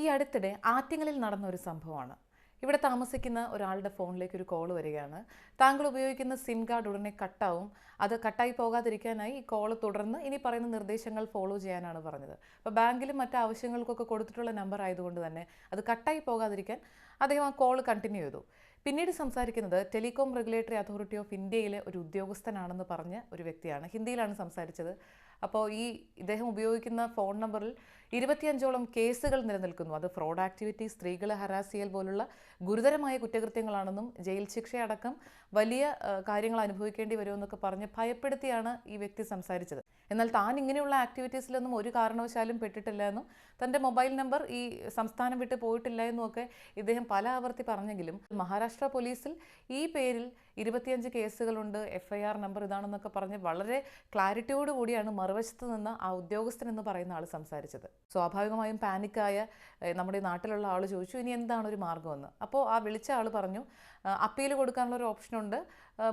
ഈ അടുത്തിടെ ആറ്റിങ്ങലിൽ നടന്ന ഒരു സംഭവമാണ്. ഇവിടെ താമസിക്കുന്ന ഒരാളുടെ ഫോണിലേക്ക് ഒരു കോൾ വരികയാണ്. താങ്കൾ ഉപയോഗിക്കുന്ന സിം കാർഡ് ഉടനെ കട്ടാവും. അത് കട്ടായി പോകാതിരിക്കാനായി ഈ കോൾ തുടർന്ന് ഇനി പറയുന്ന നിർദ്ദേശങ്ങൾ ഫോളോ ചെയ്യാനാണ് പറഞ്ഞത്. അപ്പോൾ ബാങ്കിലും മറ്റു ആവശ്യങ്ങൾക്കൊക്കെ കൊടുത്തിട്ടുള്ള നമ്പർ ആയതുകൊണ്ട് തന്നെ അത് കട്ടായി പോകാതിരിക്കാൻ അദ്ദേഹം ആ കോൾ കണ്ടിന്യൂ ചെയ്തു. പിന്നീട് സംസാരിക്കുന്നത് ടെലികോം റെഗുലേറ്ററി അതോറിറ്റി ഓഫ് ഇന്ത്യയിലെ ഒരു ഉദ്യോഗസ്ഥനാണെന്ന് പറഞ്ഞ ഒരു വ്യക്തിയാണ്. ഹിന്ദിയിലാണ് സംസാരിച്ചത്. അപ്പോൾ ഈ ഇദ്ദേഹം ഉപയോഗിക്കുന്ന ഫോൺ നമ്പറിൽ ഇരുപത്തിയഞ്ചോളം കേസുകൾ നിലനിൽക്കുന്നു. അത് ഫ്രോഡ് ആക്ടിവിറ്റി സ്ത്രീകളെ ഹരാസ് ചെയ്യൽ പോലുള്ള ഗുരുതരമായ കുറ്റകൃത്യങ്ങളാണെന്നും ജയിൽ ശിക്ഷയടക്കം വലിയ കാര്യങ്ങൾ അനുഭവിക്കേണ്ടി വരുമെന്നൊക്കെ പറഞ്ഞ് ഭയപ്പെടുത്തിയാണ് ഈ വ്യക്തി സംസാരിച്ചത്. എന്നാൽ താൻ ഇങ്ങനെയുള്ള ആക്ടിവിറ്റീസിലൊന്നും ഒരു കാരണവശാലും പെട്ടിട്ടില്ല എന്നും തന്റെ മൊബൈൽ നമ്പർ ഈ സംസ്ഥാനം വിട്ട് പോയിട്ടില്ല എന്നുമൊക്കെ ഇദ്ദേഹം പല ആവർത്തി പറഞ്ഞെങ്കിലും മഹാരാഷ്ട്ര പോലീസിൽ. ഈ പേരിൽ ഇരുപത്തിയഞ്ച് കേസുകളുണ്ട്. എഫ് ഐ ആർ നമ്പർ ഇതാണെന്നൊക്കെ പറഞ്ഞ് വളരെ ക്ലാരിറ്റിയോട് കൂടിയാണ് മറുവശത്ത് നിന്ന് ആ ഉദ്യോഗസ്ഥൻ എന്ന് പറയുന്ന ആൾ സംസാരിച്ചത്. സ്വാഭാവികമായും പാനിക്കായ നമ്മുടെ നാട്ടിലുള്ള ആൾ ചോദിച്ചു ഇനി എന്താണ് ഒരു മാർഗമെന്ന്? അപ്പോൾ ആ വിളിച്ച ആൾ പറഞ്ഞു അപ്പീൽ കൊടുക്കാനുള്ള ഒരു ഓപ്ഷനുണ്ട്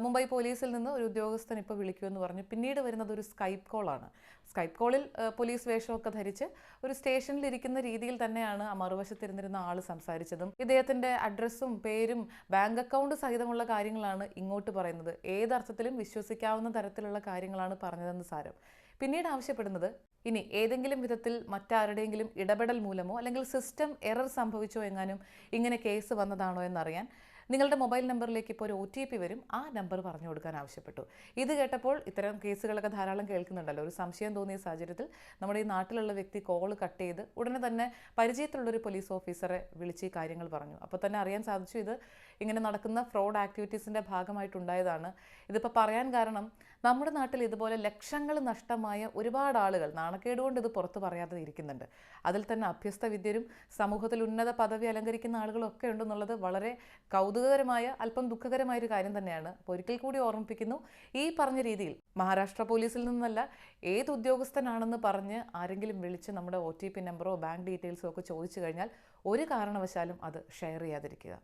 മുംബൈ പോലീസിൽ നിന്ന് ഒരു ഉദ്യോഗസ്ഥൻ ഇപ്പോൾ വിളിക്കുമെന്ന് പറഞ്ഞു. പിന്നീട് വരുന്നത് ഒരു സ്കൈപ്പ് കോളാണ് സ്കൈപ്പ് കോളിൽ പോലീസ് വേഷമൊക്കെ ധരിച്ച് ഒരു സ്റ്റേഷനിൽ ഇരിക്കുന്ന രീതിയിൽ തന്നെയാണ് ആ മറുവശത്തിരുന്നിരുന്ന ആൾ സംസാരിച്ചതും. ഇദ്ദേഹത്തിന്റെ അഡ്രസ്സും പേരും ബാങ്ക് അക്കൗണ്ട് സഹിതമുള്ള കാര്യങ്ങളാണ് ഇങ്ങോട്ട് പറയുന്നത്. ഏതർത്ഥത്തിലും വിശ്വസിക്കാവുന്ന തരത്തിലുള്ള കാര്യങ്ങളാണ് പറഞ്ഞതെന്ന് സാരം. പിന്നീട് ആവശ്യപ്പെടുന്നത് ഇനി ഏതെങ്കിലും വിധത്തിൽ മറ്റാരുടെയെങ്കിലും ഇടപെടൽ മൂലമോ അല്ലെങ്കിൽ സിസ്റ്റം എറർ സംഭവിച്ചോ എങ്ങാനും ഇങ്ങനെ കേസ് വന്നതാണോ എന്നറിയാൻ നിങ്ങളുടെ മൊബൈൽ നമ്പറിലേക്ക് ഇപ്പോൾ ഒരു ഒ ടി പി വരും. ആ നമ്പർ പറഞ്ഞു കൊടുക്കാൻ ആവശ്യപ്പെട്ടു. ഇത് കേട്ടപ്പോൾ ഇത്തരം കേസുകളൊക്കെ ധാരാളം കേൾക്കുന്നുണ്ടല്ലോ. ഒരു സംശയം തോന്നിയ സാഹചര്യത്തിൽ നമ്മുടെ ഈ നാട്ടിലുള്ള വ്യക്തി കോൾ കട്ട് ചെയ്ത് ഉടനെ തന്നെ പരിചയത്തിലുള്ളൊരു പോലീസ് ഓഫീസറെ വിളിച്ച് കാര്യങ്ങൾ പറഞ്ഞു. അപ്പോൾ തന്നെ അറിയാൻ സാധിച്ചു ഇത് ഇങ്ങനെ നടക്കുന്ന ഫ്രോഡ് ആക്ടിവിറ്റീസിന്റെ ഭാഗമായിട്ടുണ്ടായതാണ്. ഇതിപ്പോൾ പറയാൻ കാരണം നമ്മുടെ നാട്ടിൽ ഇതുപോലെ ലക്ഷങ്ങൾ നഷ്ടമായ ഒരുപാട് ആളുകൾ നാണക്കേട് കൊണ്ട് ഇത് പുറത്തു പറയാതെ ഇരിക്കുന്നുണ്ട്. അതിൽ തന്നെ അഭ്യസ്ത വിദ്യരും സമൂഹത്തിൽ ഉന്നത പദവി അലങ്കരിക്കുന്ന ആളുകളൊക്കെ ഉണ്ടെന്നുള്ളത് വളരെ കൗതുകകരമായ അല്പം ദുഃഖകരമായ ഒരു കാര്യം തന്നെയാണ്. അപ്പോൾ ഒരിക്കൽ കൂടി ഓർമ്മിപ്പിക്കുന്നു ഈ പറഞ്ഞ രീതിയിൽ മഹാരാഷ്ട്ര പോലീസിൽ നിന്നല്ല ഏത് ഉദ്യോഗസ്ഥനാണെന്ന് പറഞ്ഞ് ആരെങ്കിലും വിളിച്ച് നമ്മുടെ ഒ ടി പി നമ്പറോ ബാങ്ക് ഡീറ്റെയിൽസോ ഒക്കെ ചോദിച്ചു കഴിഞ്ഞാൽ ഒരു കാരണവശാലും അത് ഷെയർ ചെയ്യാതിരിക്കുക.